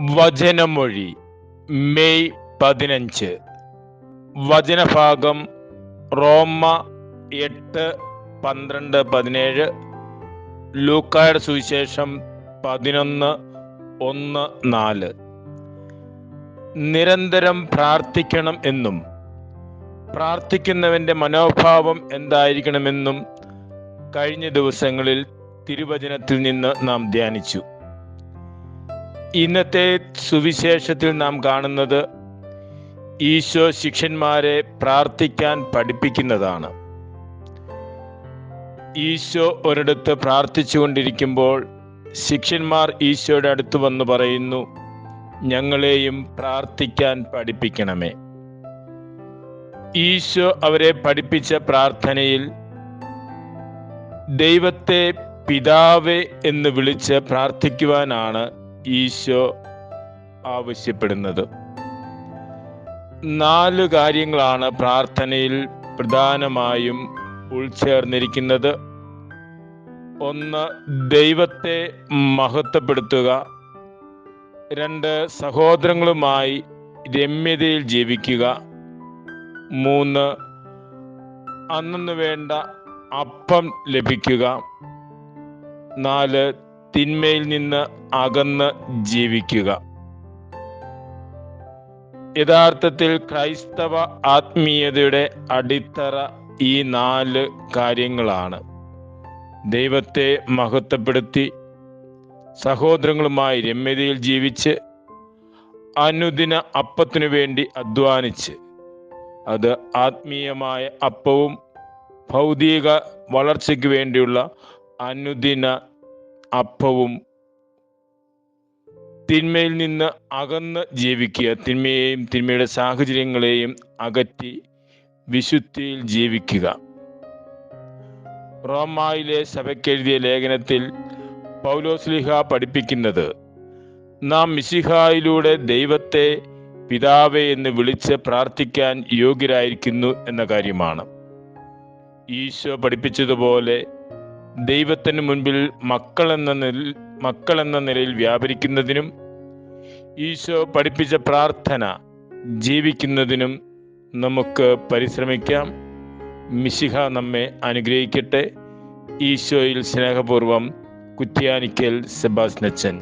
വചനമൊഴി May പതിനഞ്ച്. വചനഭാഗം റോമ എട്ട് പന്ത്രണ്ട് പതിനേഴ്. ലൂക്കായുടെ സുവിശേഷം പതിനൊന്ന് ഒന്ന് നാല്. നിരന്തരം പ്രാർത്ഥിക്കണം എന്നും പ്രാർത്ഥിക്കുന്നവന്റെ മനോഭാവം എന്തായിരിക്കണമെന്നും കഴിഞ്ഞ ദിവസങ്ങളിൽ തിരുവചനത്തിൽ നിന്ന് നാം ധ്യാനിച്ചു. ഇന്നത്തെ സുവിശേഷത്തിൽ നാം കാണുന്നത് ഈശോ ശിഷ്യന്മാരെ പ്രാർത്ഥിക്കാൻ പഠിപ്പിക്കുന്നതാണ്. ഈശോ ഒരിടത്ത് പ്രാർത്ഥിച്ചുകൊണ്ടിരിക്കുമ്പോൾ ശിഷ്യന്മാർ ഈശോയുടെ അടുത്ത് വന്ന് പറയുന്നു ഞങ്ങളെയും പ്രാർത്ഥിക്കാൻ പഠിപ്പിക്കണമേ. ഈശോ അവരെ പഠിപ്പിച്ച പ്രാർത്ഥനയിൽ ദൈവത്തെ പിതാവേ എന്ന് വിളിച്ച് പ്രാർത്ഥിക്കുവാനാണ് ഈശോ ആവശ്യപ്പെടുന്നത്. നാല് കാര്യങ്ങളാണ് പ്രാർത്ഥനയിൽ പ്രധാനമായും ഉൾച്ചേർന്നിരിക്കുന്നത്. ഒന്ന് ദൈവത്തെ മഹത്വപ്പെടുത്തുക. രണ്ട് സഹോദരങ്ങളുമായി രമ്യതയിൽ ജീവിക്കുക. മൂന്ന് അന്നു വേണ്ട അപ്പം ലഭിക്കുക. നാല് തിന്മയിൽ നിന്ന് അകന്ന് ജീവിക്കുക. യഥാർത്ഥത്തിൽ ക്രൈസ്തവ ആത്മീയതയുടെ അടിത്തറ ഈ നാല് കാര്യങ്ങളാണ്. ദൈവത്തെ മഹത്വപ്പെടുത്തി സഹോദരങ്ങളുമായി രമ്യതയിൽ ജീവിച്ച് അനുദിന അപ്പത്തിനു വേണ്ടി അധ്വാനിച്ച് അത് ആത്മീയമായ അപ്പവും ഭൗതിക വളർച്ചയ്ക്ക് വേണ്ടിയുള്ള അനുദിന അപ്പവും തിന്മയിൽ നിന്ന് അകന്ന് ജീവിക്കുക തിന്മയെയും തിന്മയുടെ സാഹചര്യങ്ങളെയും അകറ്റി വിശുദ്ധിയിൽ ജീവിക്കുക. റോമായിലെ സഭയ്ക്കെഴുതിയ ലേഖനത്തിൽ പൗലോസ്ലിഹ പഠിപ്പിക്കുന്നത് നാം മിശിഹായിലൂടെ ദൈവത്തെ പിതാവെ എന്ന് വിളിച്ച് പ്രാർത്ഥിക്കാൻ യോഗ്യരായിരിക്കുന്നു എന്ന കാര്യമാണ്. ഈശോ പഠിപ്പിച്ചതുപോലെ ദൈവത്തിന് മുൻപിൽ മക്കൾ എന്ന മക്കൾ എന്ന നിലയിൽ വ്യാപരിക്കുന്നതിനും ഈശോ പഠിപ്പിച്ച പ്രാർത്ഥന ജീവിക്കുന്നതിനും നമുക്ക് പരിശ്രമിക്കാം. മിശിഹ നമ്മെ അനുഗ്രഹിക്കട്ടെ. ഈശോയിൽ സ്നേഹപൂർവം കുറ്റ്യാനിക്കൽ സെബാസ്നച്ചൻ